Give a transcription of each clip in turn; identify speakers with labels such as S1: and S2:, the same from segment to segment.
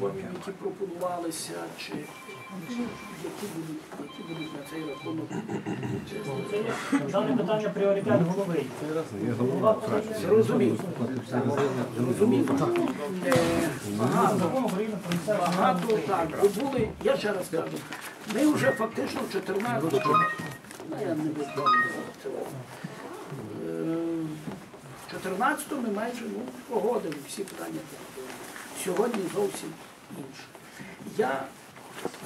S1: виконкомів, які пропонувалися, чи які будуть, які будуть на цей рахунок.
S2: Дане питання пріоритет голови. Голова подає
S1: Зрозумів. Зрозумів. Е, Багато,
S2: закон України про місцеве
S1: багато так. бо Були, я ще раз кажу, ми вже фактично в 14 14-го ми майже ну, погодили всі питання. Сьогодні зовсім інше. Я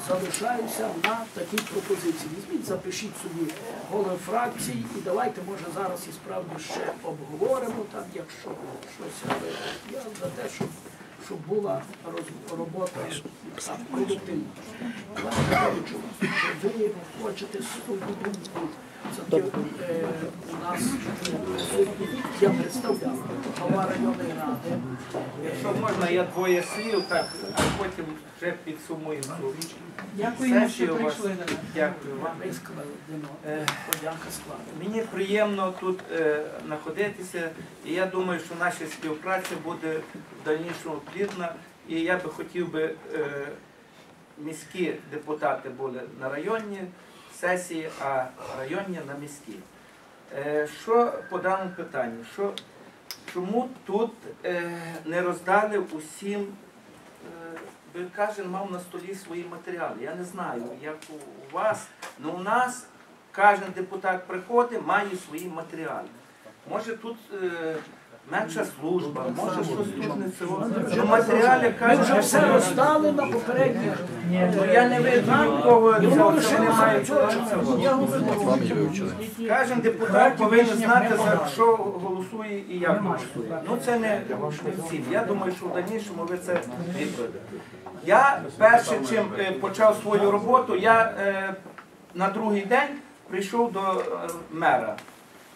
S1: залишаюся на такій пропозиції. Візьміть, запишіть собі голови фракцій і давайте, може, зараз і справді ще обговоримо, там, якщо щось. Але я за те, щоб, щоб була роз, робота продуктивна. Ви хочете свою думку це е, у нас я представляв голова районної ради.
S3: Якщо можна, я двоє слів, так, а потім вже підсумую цю сесію.
S4: що прийшли.
S3: Дякую вам. Е. Мені приємно тут е, знаходитися, і я думаю, що наша співпраця буде в дальнішому плідна. І я би хотів би, міські депутати були на районній сесії, а районні на міській. Е, що по даному питанню? Що, чому тут е, не роздали усім? Е, кожен мав на столі свої матеріали. Я не знаю, як у вас, але у нас кожен депутат приходить, має свої матеріали. Може тут менша служба, може щось тут не цього. Ну,
S1: Ми вже
S3: кожен.
S1: все роздали на попередніх.
S3: Ну, я не видно нікого
S1: Ну,
S3: цього,
S1: ну,
S3: що вони мають
S1: цього,
S3: Кожен депутат повинен знати, за що голосує і як голосує. Ну це не всім. Я думаю, що в дальнішому ви це відповідете. Я перше, чим е, почав свою роботу, я е, на другий день прийшов до е, мера.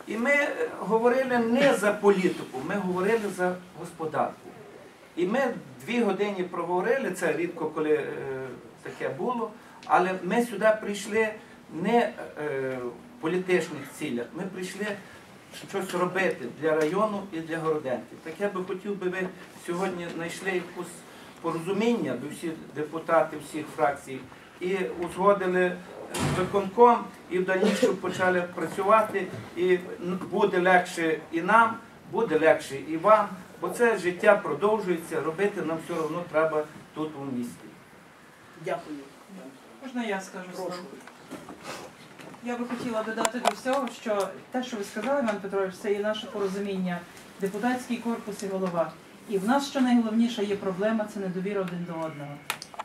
S3: І ми е, говорили не за політику, ми говорили за господарку. І ми дві години проговорили, це рідко коли е, таке було, але ми сюди прийшли не е, в політичних цілях, ми прийшли щось робити для району і для Городенки. Так я би хотів би ви сьогодні знайшли якусь порозуміння, би всі депутати всіх фракцій, і узгодили виконком, і в дальнішому почали працювати, і буде легше і нам, буде легше і вам, бо це життя продовжується, робити нам все одно треба тут у місті.
S1: Дякую.
S4: Можна я скажу?
S1: Прошу.
S4: Я би хотіла додати до всього, що те, що ви сказали, Іван Петрович, це є наше порозуміння, депутатський корпус і голова. І в нас, що найголовніше, є проблема це недовіра один до одного.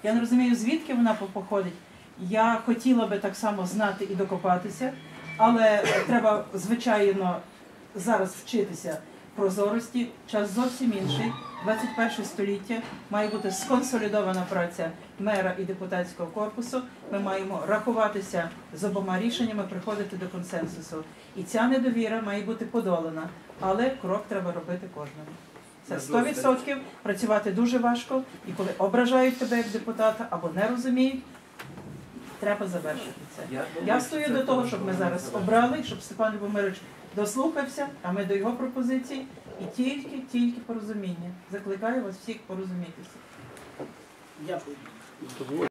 S4: Я не розумію, звідки вона походить. Я хотіла би так само знати і докопатися, але треба, звичайно, зараз вчитися прозорості. Час зовсім інший. 21 століття має бути сконсолідована праця мера і депутатського корпусу. Ми маємо рахуватися з обома рішеннями, приходити до консенсусу. І ця недовіра має бути подолана, але крок треба робити кожному. Це 100% працювати дуже важко, і коли ображають тебе як депутата або не розуміють, треба завершити це.
S3: Я,
S4: Я стою до того, щоб ми зараз обрали, щоб Степан Любомирович дослухався, а ми до його пропозицій. І тільки, тільки порозуміння. Закликаю вас всіх порозумітися.
S1: Дякую.